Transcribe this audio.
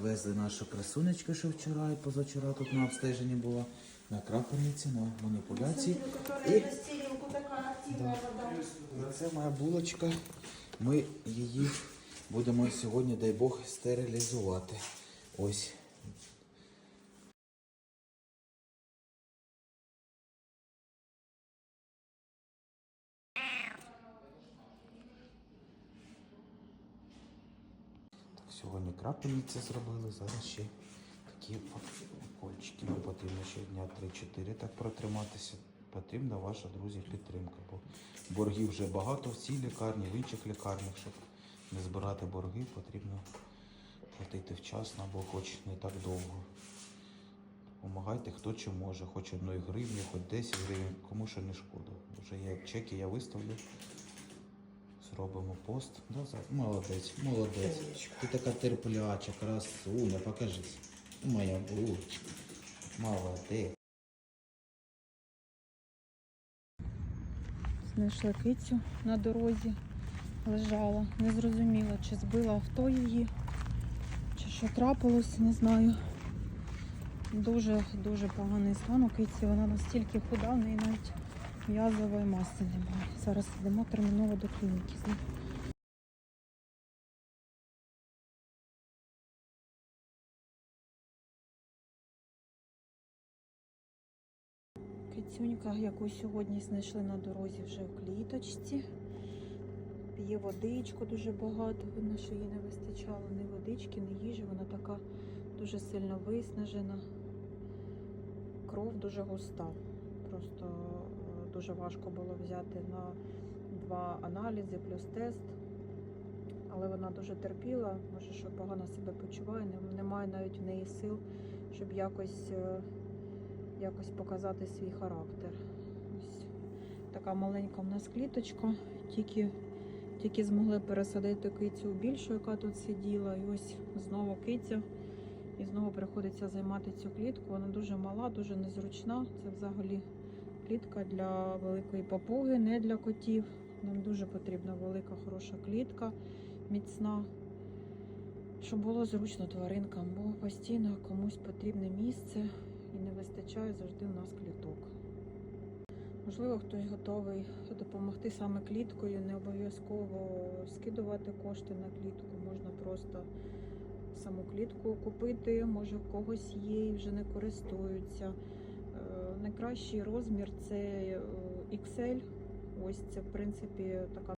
Привезли нашу красунечку, що вчора і позавчора тут на обстеженні була. На крапельниці, на маніпуляції. І Да. Це моя булочка. Ми її будемо сьогодні, дай Бог, стерилізувати. Ось. Так, сьогодні крапельниці зробили, зараз ще такі укольчики. Нам потрібно ще дня 3-4 так протриматися. Потрібна ваша, друзі, підтримка. Бо боргів вже багато в цій лікарні, в інших лікарнях. Щоб не збирати борги, потрібно платити вчасно або хоч не так довго. Помагайте, хто чи може, хоч одної гривні, хоч 10 гривень, кому що не шкода. Вже є чеки, я виставлю. Зробимо пост. Да, молодець, молодець. Ти така терпляча, красуня, покажись. Моя булочка. Молодець. Знайшла кицю на дорозі, лежала. Не зрозуміла, чи збила авто її, чи що трапилось, не знаю. Дуже дуже поганий стан у киці. Вона настільки худа, в неї навіть м'язової маси немає. Зараз йдемо терміново до клініки. Кицюнька, яку сьогодні знайшли на дорозі вже в кліточці. П'є водичку дуже багато. Видно, що їй не вистачало ні водички, ні їжі. Вона така дуже сильно виснажена. Кров дуже густа. Просто дуже важко було взяти на два аналізи плюс тест. Але вона дуже терпіла, може, що погано себе почуває. Немає навіть в неї сил, щоб якось, е, якось показати свій характер. Ось така маленька в нас кліточка. Тільки, тільки змогли пересадити кицю більшу, яка тут сиділа. І ось знову киця. І знову приходиться займати цю клітку. Вона дуже мала, дуже незручна. Це взагалі клітка для великої папуги, не для котів. Нам дуже потрібна велика, хороша клітка, міцна, щоб було зручно тваринкам, бо постійно комусь потрібне місце і не вистачає завжди у нас кліток. Можливо, хтось готовий допомогти саме кліткою, не обов'язково скидувати кошти на клітку, можна просто саму клітку купити, може в когось є і вже не користуються. Найкращий розмір це е, XL. Ось це, в принципі, така